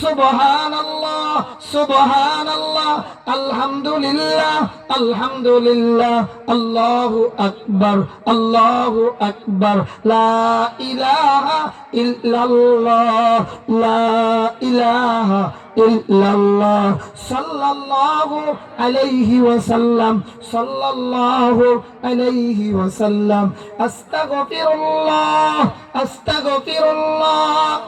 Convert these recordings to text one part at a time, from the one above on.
সুবহানাল্লাহ সুবহানাল্লাহ, আলহামদুলিল্লাহ আলহামদুলিল্লাহ, আল্লাহু আকবার আল্লাহু আকবার, লা ইলাহা ইল্লাল্লাহ, লা ইলাহা ইল্লাল্লাহ, সাল্লাল্লাহু আলাইহি ওয়াসাল্লাম, সাল্লাল্লাহু আলাইহি ওয়াসাল্লাম, আস্তাগফিরুল্লাহ আস্তাগফিরুল্লাহ।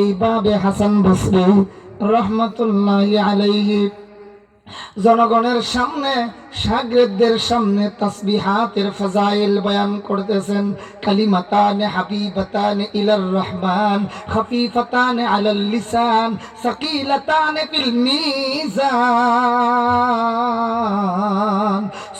এইভাবে হাসান বসরি রহমতুল্লাহ জনগণের সামনে, সাগরেদদের সামনে তাসবিহাতের ফাজাইল বয়ান করতেছেন। কালিমাতান হাবিবাতান ইলার রহমান, খফিফাতান আলাল লিসান, সাকিলাতান ফিল মিজান।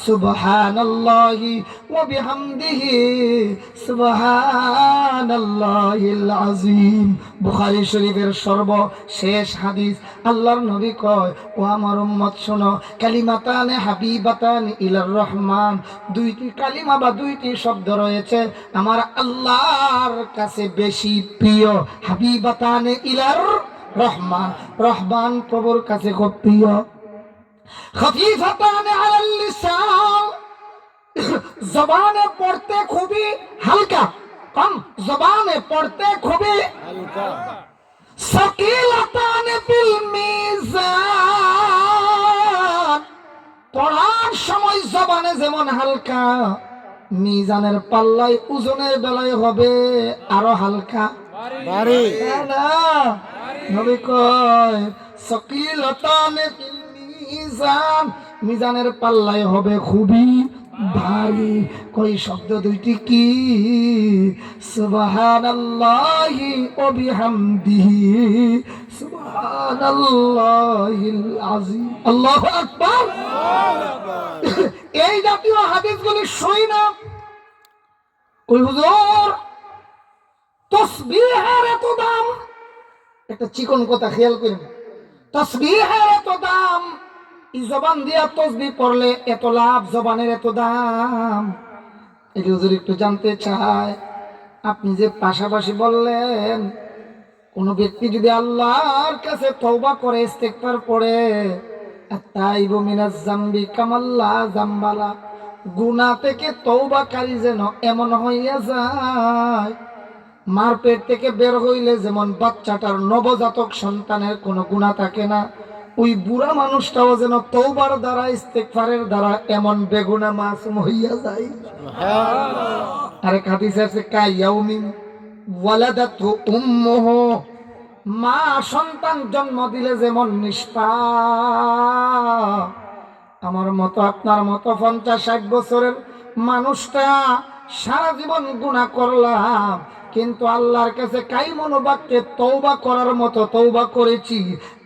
সুবহানাল্লাহি ওয়া বিহামদিহি সুবহানাল্লাহিল আযীম। বুখারী শরীফের সর্বশেষ হাদিস আল্লাহর নবী কয়, ও আমার উম্মত, শোনো, কালিমাতানে হাবিবাতান ইলার রহমান। দুইটি কালিমা বা দুইটি শব্দ রয়েছে আমার আল্লাহর কাছে বেশি প্রিয়। হাবিবাতানে ইলার রহমান। রহমান প্রভুর কাছে খুব প্রিয়। জবানে পড়তে খুবই হালকা। কম জবানে পড়তে খুবই সকিলাতান মিজান। পড়ার সময় জবানে যেমন হালকা মিজানের পাল্লায় ওজনের বেলায় হবে আরও হালকা। নবী কয় সকিলাতান ফিল মিজান মিজানের পাল্লায় হবে খুবই ভারী। কই শব্দ দুইটি কি? সুবহানাল্লাহি ওয়া বিহামদিহি। সুবহানাল্লাহিল আযীম। আল্লাহু আকবার। এই জাতীয় হাদিসগুলি শুই না। ওই হুজুর, তসবিহের এত দাম। একটা চিকন কথা খেয়াল করুন। তসবিহের এত দাম। জবান দিয়া তসবি পড়লে এত লাভ, জবানের এত দাম। এই হুজুর একটু জানতে চায়, আপনি যে পাশাপাশি বললেন, কোন ব্যক্তি যদি আল্লাহর কাছে তওবা করে, ইস্তেগফার পড়ে তাইবু মিনাজ জামবি কামাল্লা জাম্বালা। গুনাহ থেকে তওবাকারী যেন এমন হইয়া যায়, মারপেট থেকে বের হইলে যেমন বাচ্চাটার নবজাতক সন্তানের কোনো গুণা থাকে না ওই বুড়া মানুষটাও যেন তৌবার দ্বারা ইস্তেকফারের দ্বারা এমন বেগুনা মাসুম হইয়া যায়। আরেক হাদিসে আছে কাইয়াউমিন ওয়ালাদাতু উম্মুহু। মা সন্তান জন্ম দিলে যেমন নিষ্পাপ আমার মতো আপনার মতো পঞ্চাশ ষাট বছরের মানুষটা সারা জীবন গুণা করলাম। কিন্তু আল্লাহর কাছে কাই মনোবাক্যে তৌবা করার মতো তৌবা করেছি।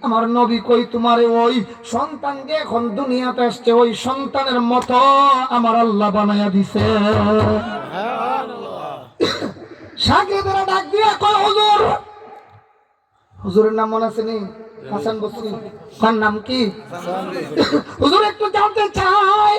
আমার নবী কই তোমার ওই সন্তানকে এখন দুনিয়াতে আসছে ওই সন্তানের মতো আমার আল্লাহ বানাইয়া দিছে। সাকিবেরা ডাক দিয়া কয় হুজুর! হুজুরের নাম মনে আছে নি? হাসান বসরি। তার নাম কি? হুজুর একটু জানতে চাই।